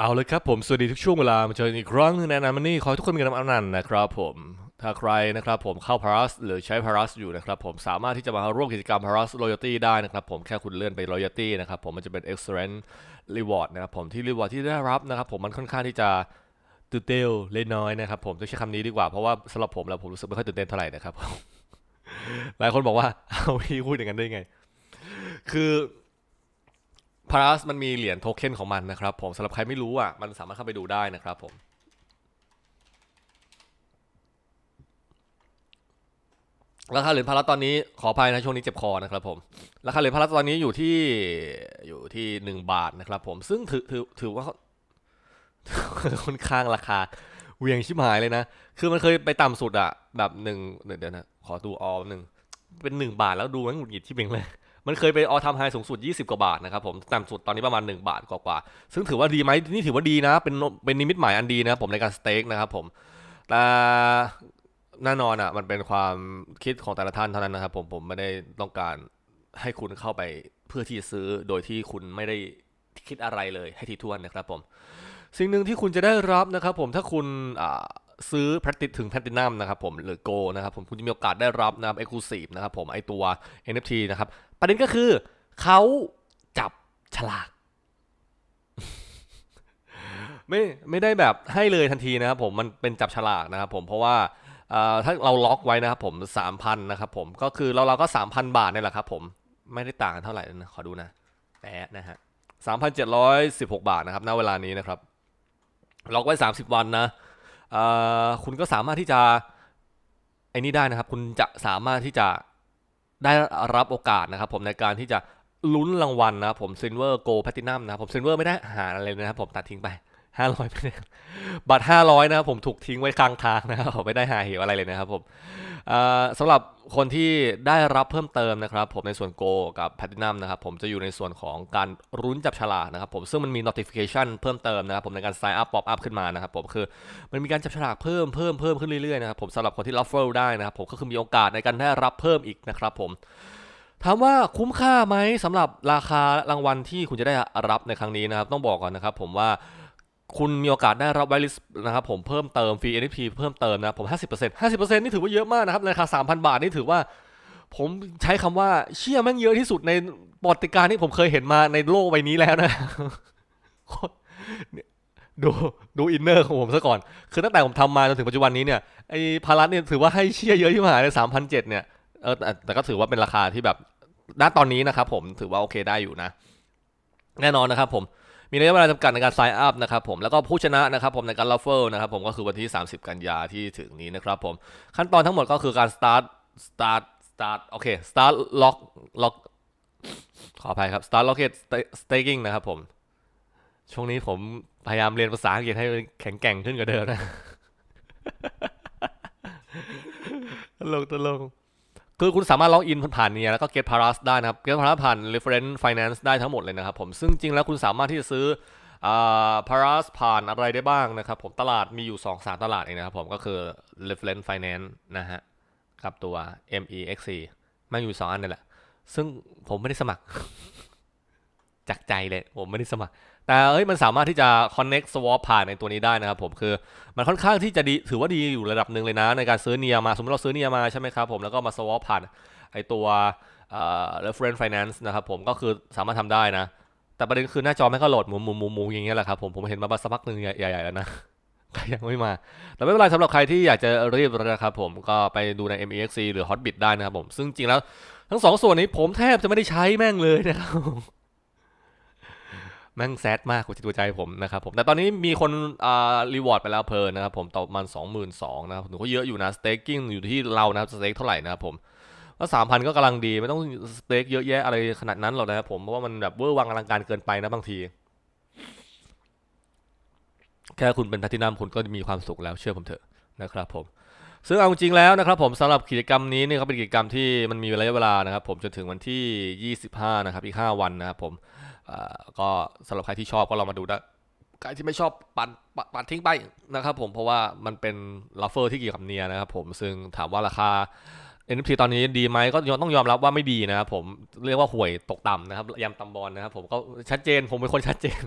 เอาเลยครับผมสวัสดีทุกช่วงเวลามาเจอกันอีกครั้งนึงในนามันนี่ขอให้ทุกคนมีกำลังอนันต์นะครับผมถ้าใครนะครับผมเข้า Paras หรือใช้ Paras อยู่นะครับผมสามารถที่จะมาร่วมกิจกรรม Paras Loyalty ได้นะครับผมแค่คุณเลื่อนไป Loyalty นะครับผมมันจะเป็น Excellent Reward นะครับผมที่ Reward ที่ได้รับนะครับผมมันค่อนข้างที่จะตื่นเต้นเล็กน้อยนะครับผมต้องใช้คำนี้ดีกว่าเพราะว่าสำหรับผมแล้วผมรู้สึกไม่ค่อยตื่นเต้นเท่าไหร่นะครับหลายคนบอกว่าเอาพี่พูดอย่างนั้นได้ไง คือ พาราสมันมีเหรียญโทเค็นของมันนะครับผมสำหรับใครไม่รู้อะมันสามารถเข้าไปดูได้นะครับผมราคาเหรียญพาราสตอนนี้ขออภัยนะช่วงนี้เจ็บคอนะครับผมราคาเหรียญพาราสตอนนี้อยู่ที่อยู่ที่หนึ่งบาทนะครับผมซึ่งถือถือถือว่าค่อนข้างราคาเวียงชิบหายเลยนะ คือมันเคยไปต่ำสุดอะแบบหนึ่งเดี๋ยวนะ ขอดูออหนึ่งเป็นหนึ่งบาทแล้วดูมันหงุดหงิดที่เบงเลย มันเคยไปออทำไฮสูงสุด 20 กว่าบาทนะครับผมต่ำสุดตอนนี้ประมาณ 1 บาทกว่าๆซึ่งถือว่าดีไหมนี่ถือว่าดีนะ เป็นเป็นนิมิตหมายอันดีนะครับผมในการสเต็กนะครับผมแต่แน่นอนอะมันเป็นความคิดของแต่ละท่านเท่านั้นนะครับผมผมไม่ได้ต้องการให้คุณเข้าไปเพื่อที่ซื้อโดยที่คุณไม่ได้คิดอะไรเลยให้ทีท่วนนะครับผม สิ่งหนึ่งที่คุณจะได้รับนะครับผมถ้าคุณอ่า ซื้อ practice ถึง platinum นะครับผมหรือ go นะครับผมคุณจะมีโอกาสได้รับนะครับ exclusive นะครับผมไอตัว NFT นะครับประเด็นก็คือเขาจับฉลากไม่ไม่ได้แบบให้เลยทันทีนะครับผมมันเป็นจับฉลากนะครับผมเพราะว่าถ้าเราล็อกไว้นะครับผม3,000นะครับผมก็คือเราเราก็ 3,000 บาทนี่แหละครับผมไม่ได้ต่างกันเท่าไหร่นะขอดูนะแปะนะฮะ3,716 บาทนะครับณเวลานี้นะครับล็อกไว้ 30 วันนะ คุณก็สามารถที่จะไอ้นี่ได้นะครับ คุณจะสามารถที่จะได้รับโอกาสนะครับผมในการที่จะลุ้นรางวัลนะครับผมซิลเวอร์โกลแพตินัมนะครับผมซิลเวอร์ไม่ได้หาอะไรเลยนะครับผมตัดทิ้งไป 500ไม่ได้บัตร500นะครับผมถูกทิ้งไว้กลางทางนะครับผมไม่ได้หาเหวอะไรเลยนะครับผมสำหรับคนที่ได้รับเพิ่มเติมนะครับ ผมในส่วนโกกับแพ t ตินัมนะครับผมจะอยู่ในส่วนของการรุ้นจับฉลากนะครับผมซึ่งมันมี notification เพิ่มเติมนะครับผมในการ sign up pop up ขึ้นมานะครับผมคือมันมีการจับฉลากเพิ่มเพิ่มเพิ่มขึ้นเรื่อยๆนะครับผมสำหรับคนที่ raffle ได้นะครับผมก็คือมีโอกาสในการได้รับเพิ่มอีกนะครับผมถามว่าคุ้มค่าไหมสำหรับราคารางวัลที่คุณจะได้รับในครั้งนี้นะครับต้องบอกก่อนนะครับผมว่า คุณมีโอกาสได้รับไวลิสนะครับผมเพิ่มเติมฟรี NFT เพิ่มเติมนะผม 50% 50%นี่ถือว่าเยอะมากนะครับในราคา 3,000 บาทนี่ถือว่า ผมใช้คำว่าเชี่ยแม่งเยอะที่สุดในปรติการที่ผมเคยเห็นมาในโลกใบนี้แล้วนะเนี่ยดูดูอินเนอร์ของผมซะก่อน คือตั้งแต่ผมทำมาจนถึงปัจจุบันนี้เนี่ยไอ้พารัสเนี่ยถือว่าให้เชี่ยเยอะที่มหาเลยสามพันเจ็ดเนี่ยเออแต่ก็ถือว่าเป็นราคาที่แบบณตอนนี้นะครับผมถือว่าโอเคได้อยู่นะ แน่นอนนะครับผม มีระยะเวลาจำกัดในการ sign up นะครับผมแล้วก็ผู้ชนะนะครับผมในการ raffle นะครับผมก็คือวันที่ 30 กันยาที่ถึงนี้นะครับผมขั้นตอนทั้งหมดก็คือการ start start start โอเค start lock lock ขออภัยครับ start locket staking นะครับผมช่วงนี้ผมพยายามเรียนภาษาอังกฤษให้แข็งแกร่งขึ้นกว่าเดิมนะตลกตลก คือคุณสามารถล็อกอินผ่านเนี่ยแล้วก็ get paras ได้นะครับ get paras ผ่าน reference finance ได้ทั้งหมดเลยนะครับผมซึ่งจริงแล้วคุณสามารถที่จะซื้ออ่า paras ผ่านอะไรได้บ้างนะครับผมตลาดมีอยู่ 2 3 ตลาดเองนะครับผมก็คือ reference finance นะฮะกับตัว MEXC มันอยู่ 2 อันนี่แหละ ซึ่งผมไม่ได้สมัคร จากใจเลย ผมไม่ได้สมัคร แต่เอ้ยมันสามารถที่จะ connect swap ผ่านในตัวนี้ได้นะครับผมคือมันค่อนข้างที่จะดีถือว่าดีอยู่ระดับหนึ่งเลยนะ ในการซื้อเนียมาสมมติเราซื้อเนียมาใช่ไหมครับผมแล้วก็มา swap ผ่านไอตัวเอ่อ reference finance นะครับผมก็คือสามารถทำได้นะ แต่ประเด็นคือหน้าจอแม่ก็โหลดหมุนหมุนหมุนหมุนอย่างเงี้ยแหละครับผมผมเห็นมาสักพักหนึ่งใหญ่ๆแล้วนะก็ยังไม่มา แต่ไม่เป็นไรสำหรับใครที่อยากจะรีบนะครับผมก็ไปดูใน MEXC หรือ Hotbit ได้นะครับผม ซึ่งจริงแล้วทั้งสองส่วนนี้ผมแทบจะไม่ได้ใช้แม่งเลยนะครับ ม่งแซดมากกว่าจิตใจผมนะครับผมแต่ตอนนี้มีคนอ่ารีวอร์ดไปแล้วเพลินนะครับผมต่อมาณสองหมื่นสองนะครับถือว่าเยอะอยู่นะสเต็กกิ้งอยู่ที่เรานะครับสเต็กเท่าไหร่นะครับผมก็สามพันก็กำลังดีไม่ต้องสเต็กเยอะแยะอะไรขนาดนั้นหรอกนะครับผมเพราะว่ามันแบบเวอร์วังอลังการเกินไปนะบางที แค่คุณเป็นแพลตินัมคุณก็มีความสุขแล้วเชื่อผมเถอะนะครับผมซึ่งเอาจริงแล้วนะครับผมสำหรับกิจกรรมนี้เนี่ยเขาเป็นกิจกรรมที่มันมีระยะเวลานะครับผมจนถึงวันที่ 25 นะครับอีก 5 วันนะครับผม ก็สำหรับใครที่ชอบก็ลองมาดูได้ใครที่ไม่ชอบปัดปัดปัดทิ้งไปนะครับผมเพราะว่ามันเป็นลัฟเฟอร์ที่เกี่ยวกับเนียนะครับผมซึ่งถามว่าราคา NFT ตอนนี้ดีไหมก็ต้องยอมรับว่าไม่ดีนะครับผมเรียกว่าห่วยตกต่ำนะครับยำตำบอลนะครับผมก็ชัดเจนผมเป็นคนชัดเจน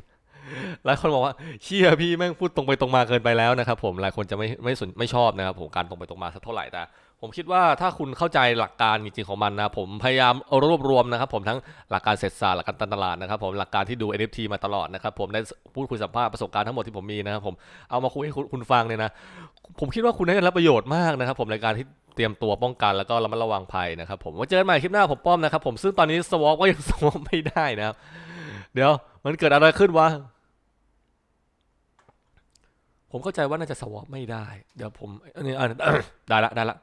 หลายคนบอกว่าเชี่ยพี่แม่งพูดตรงไปตรงมาเกินไปแล้วนะครับผมหลายคนจะไม่ไม่สนไม่ชอบนะครับผมการตรงไปตรงมาสักเท่าไหร่แต่ ผมคิดว่าถ้าคุณเข้าใจหลักการจริงๆของมันนะผมพยายามรวบรวมนะครับ ผมทั้งหลักการเศรษฐศาสตร์หลักการตลาดนะครับ ผมหลักการที่ดู NFT มาตลอดนะครับ ผมได้พูดคุยสัมภาษณ์ประสบการณ์ทั้งหมดที่ผมมีนะครับผมเอามาคุยให้คุณฟังเนี่ยนะผมคิดว่าคุณได้รับประโยชน์มากนะครับ ผมในการที่เตรียมตัวป้องกันแล้วก็ระมัดระวังภัยนะครับ ผมไว่าเจอกันใหม่คลิปหน้าผมป้อมนะครับผมซึ่งตอนนี้สวอปก็ยังสวอปไม่ได้นะครับ เดี๋ยวมันเกิดอะไรขึ้นวะผมเข้าใจว่าน่าจะสวอปไม่ได้ เดี๋ยวผมอันนี้อะได้ละได้ละ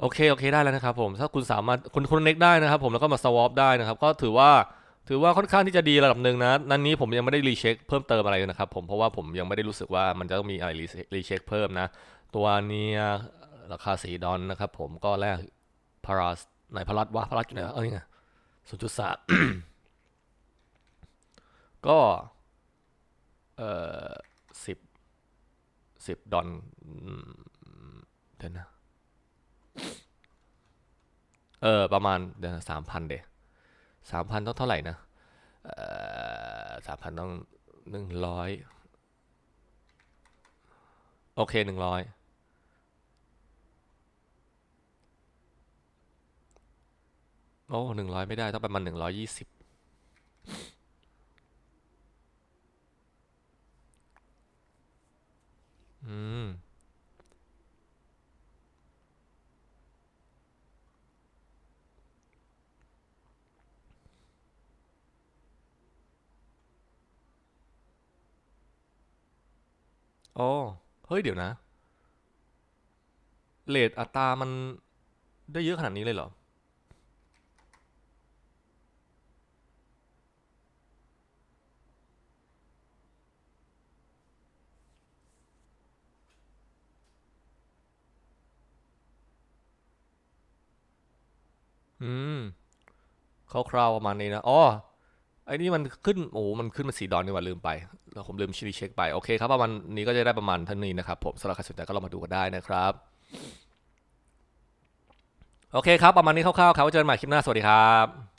โอเคโอเคได้แล้วนะครับผมถ้าคุณสามารถคุณคุณเน็กได้นะครับผมแล้วก็มาสวอปได้นะครับก็ถือว่าถือว่าค่อนข้างที่จะดีระดับหนึ่งนะนั้นนี้ผมยังไม่ได้รีเช็คเพิ่มเติมอะไรเลยนะครับผมเพราะว่าผมยังไม่ได้รู้สึกว่ามันจะต้องมีอะไรรีเช็คเพิ่มนะ ตัวเนี้ยราคาสีดอนนะครับผมก็แรกพาราสไหนพารัสวะพารัสอยู่ไหนเอ้ยไงศูนย์จุดสามก็เอ่อสิบสิบดอนเดี๋ยวนะ เออประมาณเดี๋ยวสามพันเดสามพันต้องเท่าไหร่นะเออสามพันต้องหนึ่งร้อยโอเคหนึ่งร้อยโอ้หนึ่งร้อยไม่ได้ต้องประมาณหนึ่งร้อยยี่สิบ อืม โอ้เฮ้ยเดี๋ยวนะเรทอัตรามันได้เยอะขนาดนี้เลยเหรอ อืมคร่าวๆประมาณนี้นะ อ๋อ ไอ้นี่มันขึ้นโอ้ มันขึ้นมาสีดอนนี่ว่าลืมไปแล้วผมลืมชีเช็คไป โอเคครับประมาณนี้ก็จะได้ประมาณเท่านี้นะครับผมสำหรับใครสนใจก็ลองมาดูกันได้นะครับ โอเคครับ ประมาณนี้คร่าวๆครับไว้เจอกันใหม่คลิปหน้า สวัสดีครับ